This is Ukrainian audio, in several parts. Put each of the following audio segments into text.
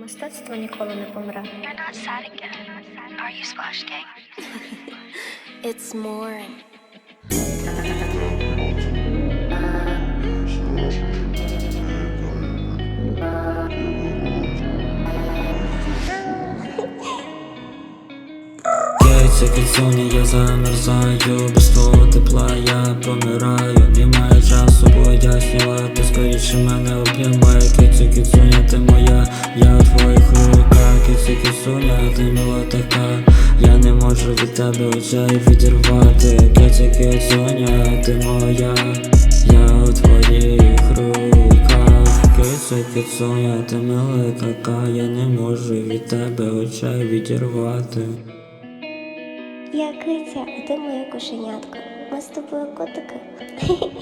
Мистецтво ніколи не помре. You're not sad again. Are you It's more. Кейці кицюня, я замерзаю, без твого тепла я помираю Немає часу пояснювати, скоріше мене обнімає Кицю кицюня, ти моя, я у твоїх руках Кицю кицюня, ти мила така. Я не можу від тебе очей відірвати. Кицю кицюня, ти моя, я у твоїх руках Кицю кицюня, ти мила така. Я не можу від тебе очей відірвати. Я киця, а ти моя кошенятка. Ми з тобою котики.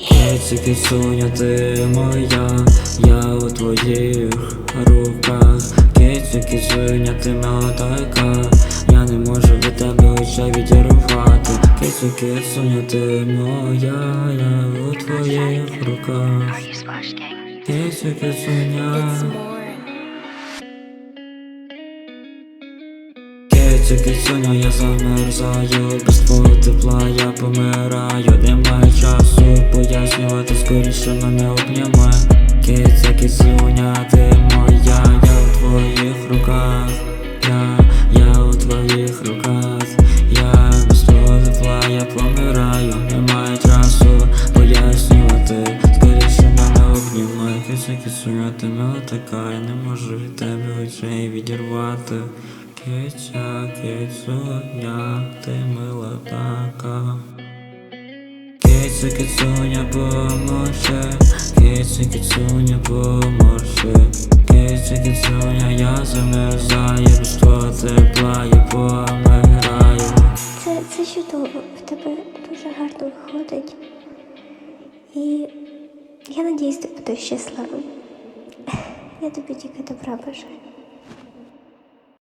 Кицю, кицюня, ти моя, я у твоїх руках. Кицю, кицюня, ти моя така. Я не можу від тебе очей відірвати. Кицю, кицюня, ти моя, я у твоїх руках. Are you Кицю, кицюня, я замерзаю, без твого тепла я помираю, немає часу пояснювати, скоріше мене обніме Киця, кицюня, ти моя, я у твоїх руках, я, я у твоїх руках, я без твого тепла я помираю, немає часу пояснювати, скоріше мене обніме Киця, кицюня, ти мила така, я не можу від тебе очей відірвати Киця, кицюня, ти мила така Киця, кицюня, поможе Киця, кицюня, поможе Киця, кицюня, я замерзаю Без твого тепла я помираю Це, це чудово. В тебе дуже гарно виходить. І я надіюсь, ти будеш щасливим. Я тобі тільки добра бажаю.